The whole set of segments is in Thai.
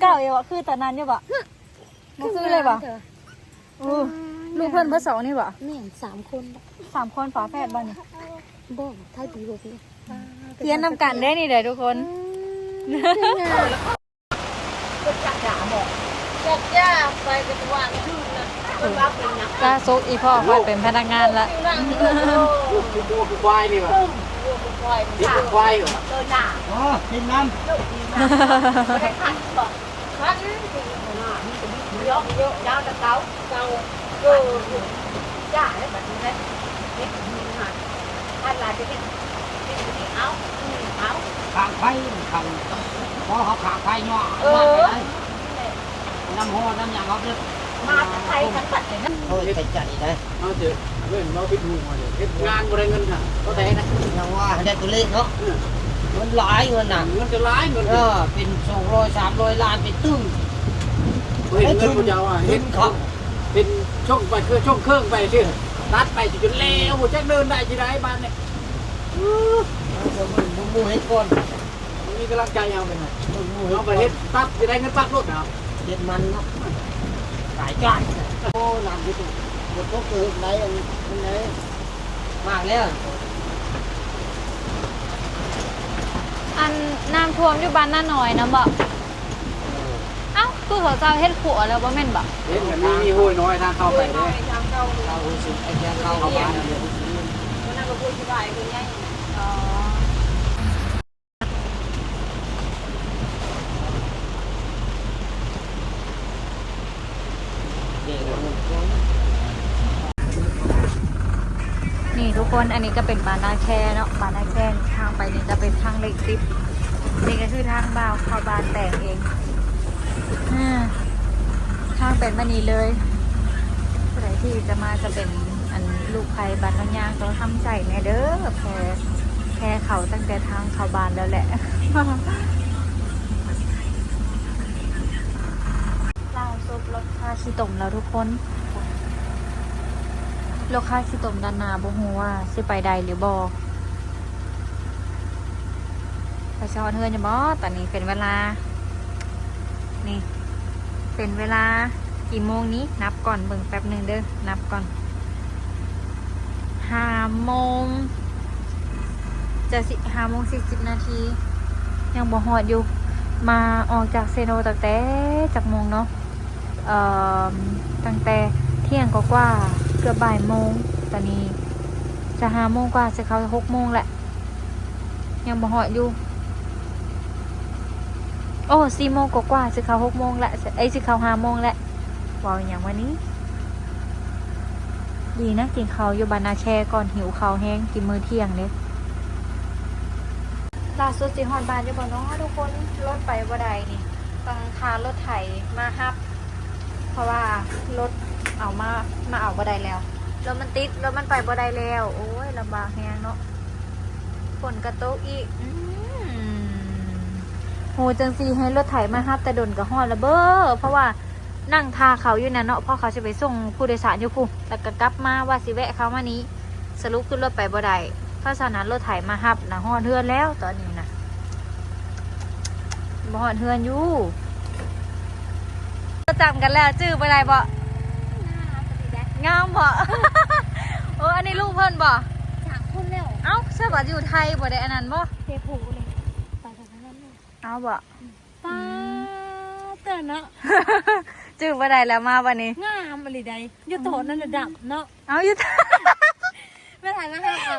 เก่าอยู่บ่คือตอนนั้นอยู่บ่บ่คือเลยบ่อู้ลูกเพิ่นเพิ่นสองนี่บ่แม่งสามคนบ่สามคนฝาแฝดบ่นี่บ่ไทยปีบ่พี่เพียนนำกันได้นี่เด้อทุกคนล่าสุดอีพ่อคอยเป็นพนักงานละดูดูควายนี่วะนี่คือควายเหรออ๋อกินน้ำ ขางไฟขางพอเขาขางไฟย่อน้ำหัวน้ำยางเขาเด็ดมาไทยทั้งปัดเลยนะเฮ้ยไปจัดอีกนะเอาเถอะเว้ยเราไปดูมาเลยเฮ็ดงานบริเงินค่ะก็แต่นะยังว่าได้ตัวเลขเนาะ มันหลายเงินน่ะเงินจะร้ายเงินเออเป็นสองร้อยสามร้อยล้านเป็นตึ้งเห็นเงินกูจะเอาอะเห็นเขาเป็นช่องไปคือช่องเครื่องไปชื่อตัดไปจนแล้วหมดจักเดินได้จีไรบ้านเนี่ยเอาไปมึงมูเฮ็ดก่อนมีกำลังใจเอาไปหน่อยมึงมูเฮ็เอาดไปก่อนเฮ็ดตัดจะได้เงินปักรถเอาเฮ็ดมันเนาะขายก้านโอ้น้ำที่ถูกหมดก็เกิดไหนอันมันไหนมากแล้ว อันน้ำท่วมอยู่บ้านน้าหน่อยนะบ่เอ้าคือเขาเจ้าเฮ็ดขัวแล้วบ่แม่นบ่เห็นแบบนี้มีห้วยน้อยทางเข้าไปเลยเรารู้สึกไอ้แกเข้าเข้าบ้าบ้านนเดี๋ยวอ๋อเดี๋ยวเรา นี่ทุก คนอันนี้ก็เป็นบ้านนาแค่เนาะบ้านนาแค่ทางไปนี่จะเป็นทางเล็กซิปนี่ก็คือทางบ่าวเขาบ้านแต่งเองอ่าทางเป็นมานีเลยผู้ใดที่จะมาจะเป็นอันลูกใครบ้านน้องยางต้องทำใจแน่เด้อแพรแพรเขาตั้งแต่ทางเขาบ้านแล้วแหละเราซุปรถคาชิตมแล้วทุกคน รถคาชิตมด้านหน้าบ่ฮู้ว่าสิไปใดหรือบ่ไปชอนเฮือนจะบ่ตอนนี้เป็นเวลา นี่ เป็นเวลากี่โมงนี้ นับก่อนเบิ่งแป๊บหนึ่งเด้อ นับก่อนห้าโมง จะสิห้าโมงสี่สิบนาที ยังบ่ฮอดอยู่ มาออกจากเซโนตั้งแต่จากโมงเนาะ เอ่อ ตั้งแต่เที่ยงกว่า เกือบบ่ายโมง ตอนนี้จะห้าโมงกว่าจะเข้าหกโมงแหละ ยังบ่ฮอดอยู่ โอ้สี่โมงกว่าจะเข้าหกโมงแหละไอ้จะเข้าห้าโมงแหละวาวอย่างวันนี้ ดีนะกินข้าวอยู่บานาแคก่อนหิวข้าวแห้งกินมื้อเที่ยงเด้ล่าสุดสิฮอดบ้านอยู่บ่เนาะทุกคนรถไปบ่ได้นี่ต้องคารถไถมาฮับ ราะว่ารถเอามามาเอาบ่ได้แล้วรถมันติดรถมันไปบ่ได้แล้ว โอ้ยลำบากแฮงเนาะฝนกระตกอีกอืมโหจังสีให้รถไถมาฮับ แต่ดนก็ฮอดละเบ้อเพราะว่านั่งทาเขาอยู่น่ะเนาะเพราะเขาจะไปส่งผู้โดยสารอยู่ผู้แล้วก็กลับมาว่าสิแวะเขามานี้ สรุปขึ้นรถไปบ่ได้เพราะฉะนั้นรถไถมาฮับนะฮอดเฮือนแล้วตอนนี้นะบ่ฮอดเฮือนอยู่ จำกันแล้วจื้อไปได้บ่งามบ่โอ้อันนี้ลูกเพิ่นบ่สามคนแล้วเอ้าใช่บ่อยู่ไทยบ่ได้อันนั้นบ่เทผูเลยไปทางนั้นเลยเอาบ่ป้าแต่เนาะจื้อบ่ได้แล้วมาวันนี้งามอะไรใดอยู่โตนั่นระดับเนาะเอาอยู่ไม่ถ่ายมาให้เอา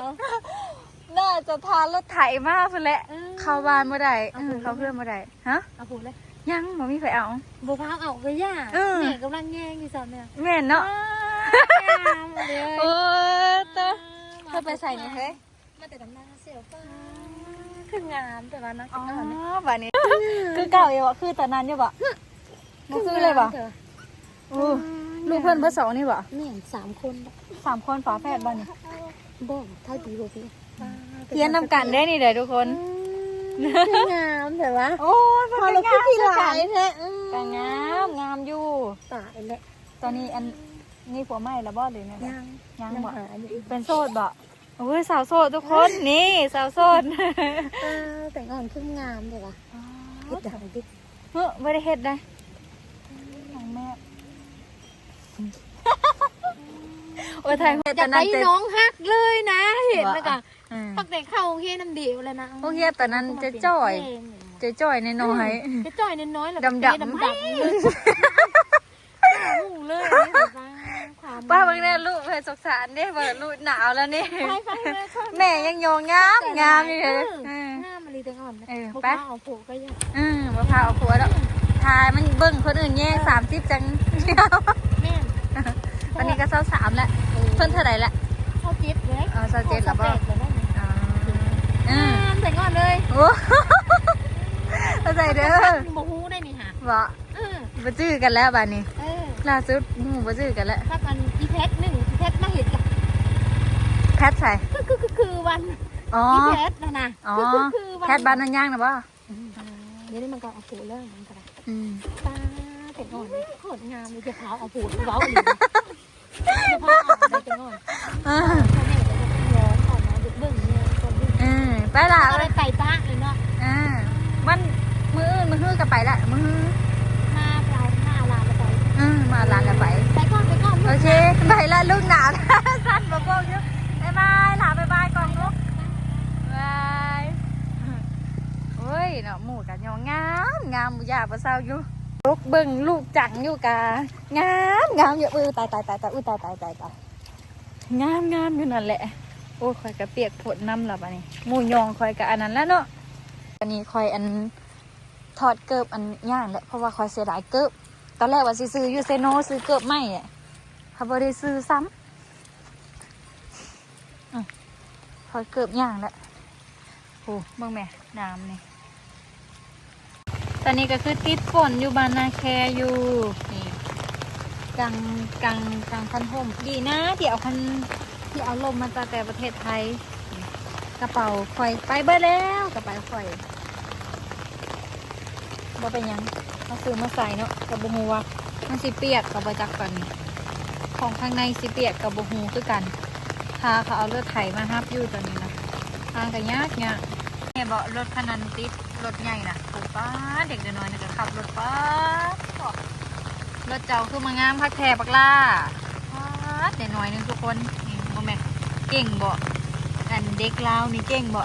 น่าจะทานรถไถมาพุ่นแหละเออเข้าบ้านบ่ได้เอาเอเพิ่อนเข้าเพื่อนบ่ได้ฮะเอาผูเลย ยังบ่มีไผเอาบัวพร้าวเอาไปย่าเออเนี่ยกำลังแย่งอยู่สอนเนี่ยแม่นเนาะงามเลยโอ้เตอเธอไปใส่นี่เฮ้ยมาแต่ดำน้ำเสียวป้าคืองามแต่ว่านักอ๋อกินอาหารเนี่ยบัดนี้ คือเก่าอยู่บ่คือตอนนั้นอยู่บ่บ่คือเลยบ่อู้ลูกเพิ่นเพิ่นสองนี่บ่แม่งสามคนบ่สามคนฝาแฝดบ่นี่บ่ไทยปีบ่พี่เพียนนำกันได้นี่เด้อทุกคนคือ งามแต่ว่าโอ้ยพอเราพูดทีหลายแท้ก็งามงามอยู่ตายแล้วตอนนี้อันนี่ผัวใหม่แล้วบ่หรือไงยังยังบ่หาอยู่เป็นโสดบ่โอ้ยสาวโสดทุกคนนี่สาวโสดเออแต่งอ่อนคืองามแต่ว่าคิดได้ดิเฮ้ยไม่ได้เฮ็ดได้น้องแม่โอ้ยไทยจะไปน้องฮักเลยนะ เห็นแล้วก็ อืมตั้งแต่เข้าโรงเรียนน้ำเดียวแล้วนะโอเคตอนนั้นจะจ่อย จะจ่อยในน้อย จะจ่อยน้อยๆแล้วดำๆ ดำดำเลยหูเลยความป้าบางเนี่ยลูกเคยสงสารเนี่ยเบิดลูกหนาวแล้วนี่ ไปไปเลยแม่ยังโยงงามงามอยู่เลยเออ หน้ามาลีตังอ่อนนะเออบอกไปว่าเอาผูกก็ยังอืมมะพร้าวเอาผัวแล้วทายมันเบิ่งคนอื่นแย่งสามสิบจังแม่นตอนนี้ก็เศร้าสามแล้วเพิ่นเท่าไหร่ละ เข้าเจ็ดเลยเอาเศร้าเจ็ดแล้วเข้าป่ะแปดเลยนะ อ่าอืมงามแต่งอนเลยโอ้เข้าใจเด้อโมฮูได้นี่ฮะบ่เออบ่จื้อกันแล้วบัดนี้เออล่าสุดหมู่บ่จื้อกันแล้วถ้ากันอีเพชรหนึ่งอีเพชรมาเห็นกันแพทใส่คือคือคือคือวันอ๋ออีเพชรนะนะอ๋อคือคือคือวันแพทบ้านนันย่างนะบ่เดี๋ยวนี้มันก็เอาผูกเรื่องมันก็ได้อืมตาแต่งอนเลยโคตรงามเลยจะเผาเอาผูกเว้าอีกจะเผาเอาได้แต่งอนอ่าพ่อแไปล่ะอะไรไต่ตาเลยเนาะอ่ามันมืออื่นมือฮื้อก็ไปละมือฮื้อมาเราหน้าลาไปอืมมาลานกันไป ไปก่อนไปก่อนโอเคไปละลูกหนาวสั้นบอกบอกอยู่บายบายหลาบายบายกองลูกบายโอ้ยเนาะหมูกันยองงามงามบุญยาปะเศร้าอยู่ลูกเบิ่งลูกจังอยู่กางามงามอยู่เออตายตายตายตายอุ้ยตายตายตายตายงามงามอยู่นั่นแหละ โอ้คอยกระเปียกผดน้ำและบัดนี้หมูยองคอยกับอันนั้นแล้วเนาะอันนี้คอยอันถอดเกิบอันย่างแหละเพราะว่าคอยเสียดายเกิบตอนแรกว่าซื้ออยู่เซโนซื้อเกิบไม่อะเขาบริซื้อซ้ำอะคอยเกิบย่างแล้วโอ้เบิ่งแม่น้ำนี่ตอนนี้ก็คือติดฝนอยู่บานนาแคอยู่นี่กลางกลางกลางคันห่มดีนะที่เอาคัน ที่เอาลมมาจากแต่ประเทศไทย กระเป๋าคอยไปเบิดแล้วกระเป๋าคอยบ่เป็นยังมาซื้อมาใส่เนาะกับบุฮูว่ามันสิเปียกกับบจักกันของข้างในสิเปียกกับบุฮูคือกันพาเขาเอาเลือดไถมาฮับอยู่ตอนนี้นะทางกันยากยากเนี่ยบอกรถคันนั้นติดรถใหญ่นะถูกป้าดเด็กน้อยๆนี่ก็ขับรถป้ารถเจ้าคือมางามพักแทบักล่าปัดหน่อยๆนึงทุกคน เก่งบ่อันเด็กลาวนี่เก่งบ่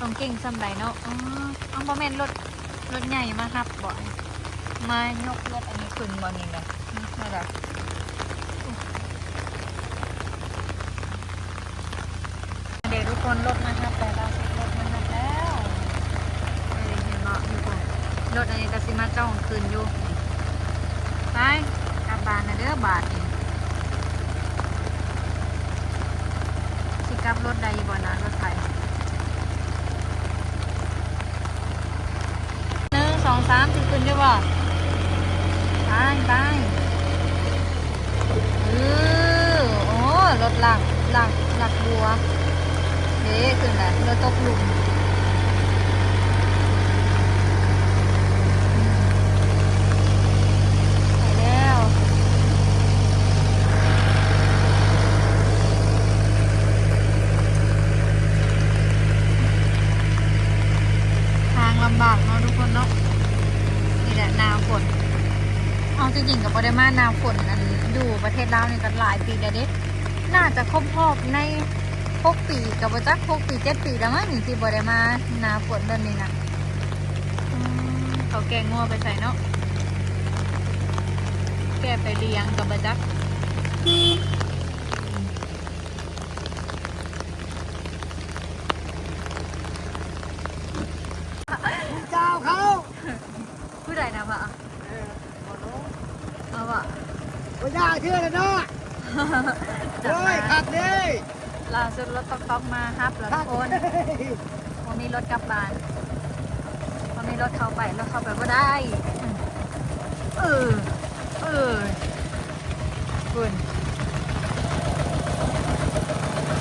ต้องเก่งสำไรเนาะอ๋อเอาโมแม่นรถรถใหญ่มาครับบ่มายกรถอันนี้ขึ้นบ่นี่เลยนี่นั่นแหละเดี๋ยวทุกคนรถมาครับแต่เราสิรถมาครับแล้วเอ้ยเห็นบ่ทุกคนรถอันนี้ก็สิมาจ้องคืนอยู่ไปกลับบ้านนะเด้อบาทนี่ สิ กลับรถใดบ่นะรถไฟหนึ่งสองสามสิขึ้นได้บ่ไปไปเออโอ้รถหลักหลักหลักบัวเด้ขึ้นแล้วรถตกหลุมไปแล้ว ทางลำบากเนาะทุกคนเนาะนี่แหละหนาวฝนเอาจริงๆกับปริมาณหนาวฝนนั้นอยู่ประเทศ ลาวนี่กันหลายปีแล้วเด็น่าจะครบรอบในหกปีกับประจักหกปีเจ็ดปีแล้วมั้งนี่ที่บริมาหนาฝนแบบนี้นะเขาแกงงัวไปใส่เนาะแกไปเลี้ยงกับประจัก เจ้าเขา ผู้ใดนะพะเอาวะ ไม่ยากเชื่อเลยเนาะโอ้ยขับดิ ล่าสุดรถต๊อกต๊อกมาฮับแล้วทุกคนวันนี้รถกลับบ้านวันนี้รถเข้าไปรถเข้าไปก็ได้เออเออคุณ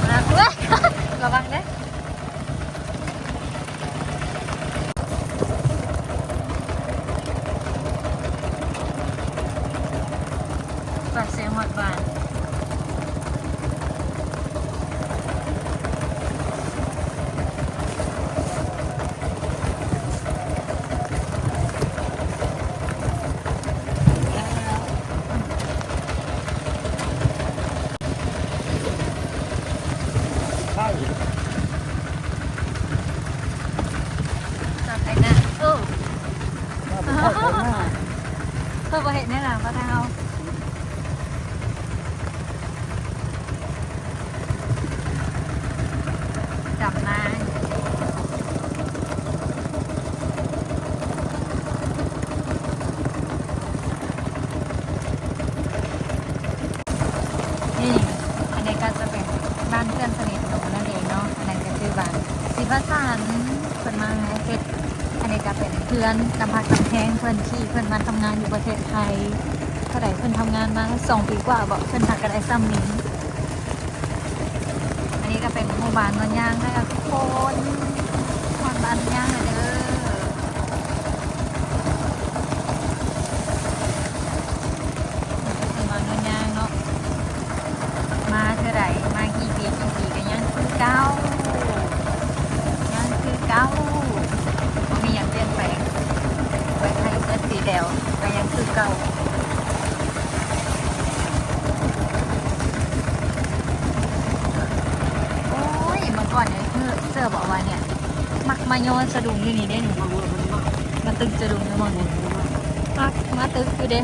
มาเว้ยระวังเด้ รือนกำพักกำแพงเพื่อนที่เพื่อนมาทำงานอยู่ประเทศไทยเท่าไหร่เพื่อนทำงานมาสองปีกว่าบอกเพื่อนหักกันไอ้ซ้ำนี้อันนี้ก็เป็นโมบาลนอนยางนะคะทุกคนนอนบาลนยางเลย เด้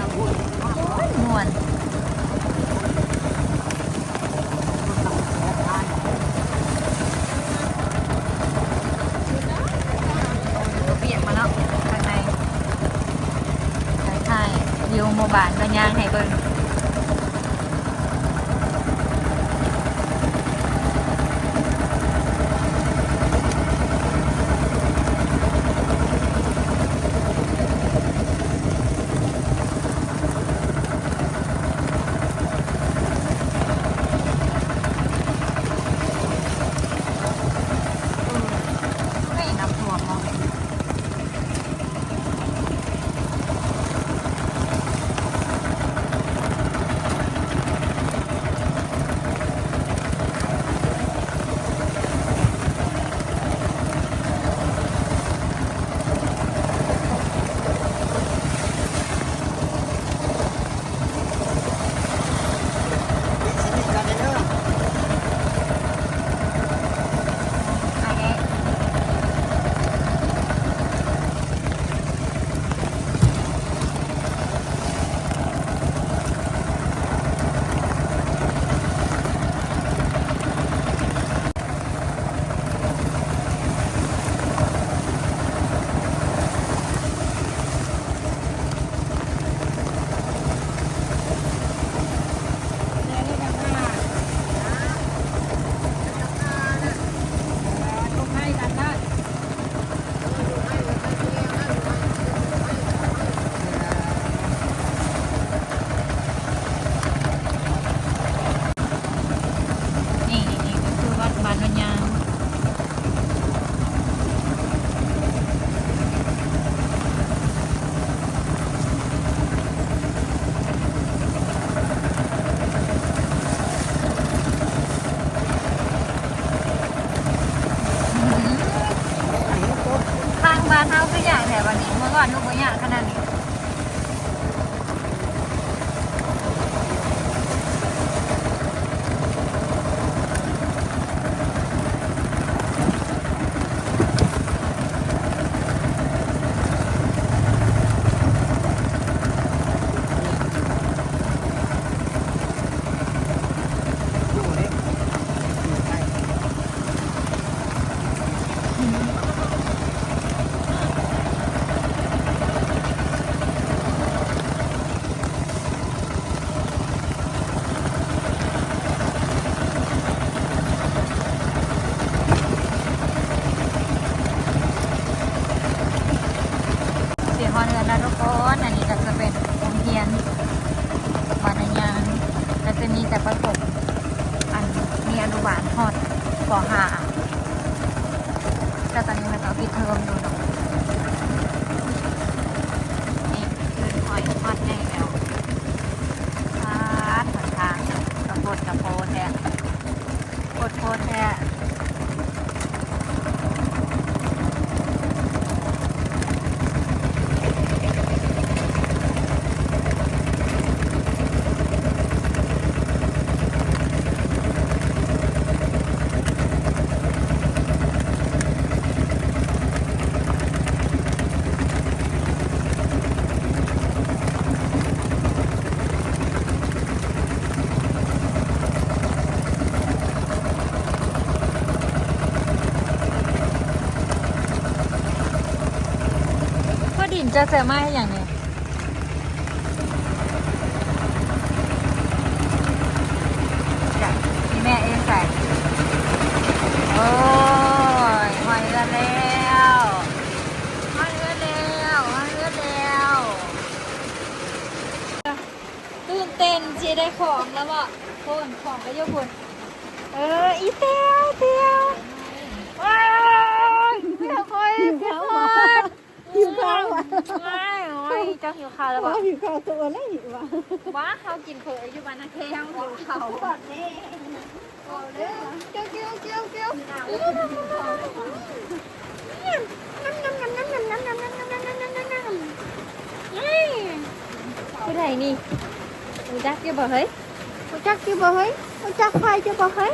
ม่วน 啊，都不一样，看到里。方の皆さん結果が見事 จะเสือมาให้อย่างนี้จ้ะมีแม่เองใส่ โอ้ยหอยเอือแล้วหอยเอือแล้วหอยเอือแล้วตื่นเต้นจีได้ของแล้วบ่คนของก็ยกคนเออ อีเตียวเตียวายเตียวคอยเตียวคอย หิว ข้าวอะไม่โอ้ยเจ้าหิวข้าวแล้วบ่หิวข้าวตัวแล้วหิวอะว้าเขากินเผยอยู่บ้านนาเทียงหิวข้าวก่อนนี่โอ้เด้อเกี้ยวเกี้ยวเกี้ยวเกี้ยวผู้ใดนี่รู้จักอยู่บ่เฮ้ยรู้จักอยู่บ่เฮ้ยรู้จักใครอยู่บ่เฮ้ย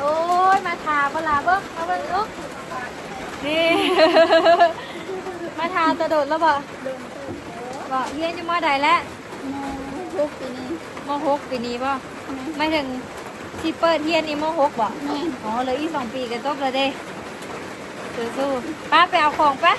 โอ้ยมาทาเวลาเบิ้งมาเบิ้งลูกนี่ มาทาตะโดดแล้วบ่บ่เฮียนอยู่มอใดแล้วทุกปีนี้มหกปีนี้ป่ะไม่ถึงที่เปิดเฮียนนี่มหกบ่แม่อ๋อเหลยอีกสองปีก็จบแล้วเด้สู้ๆป้าไปเอาของปะ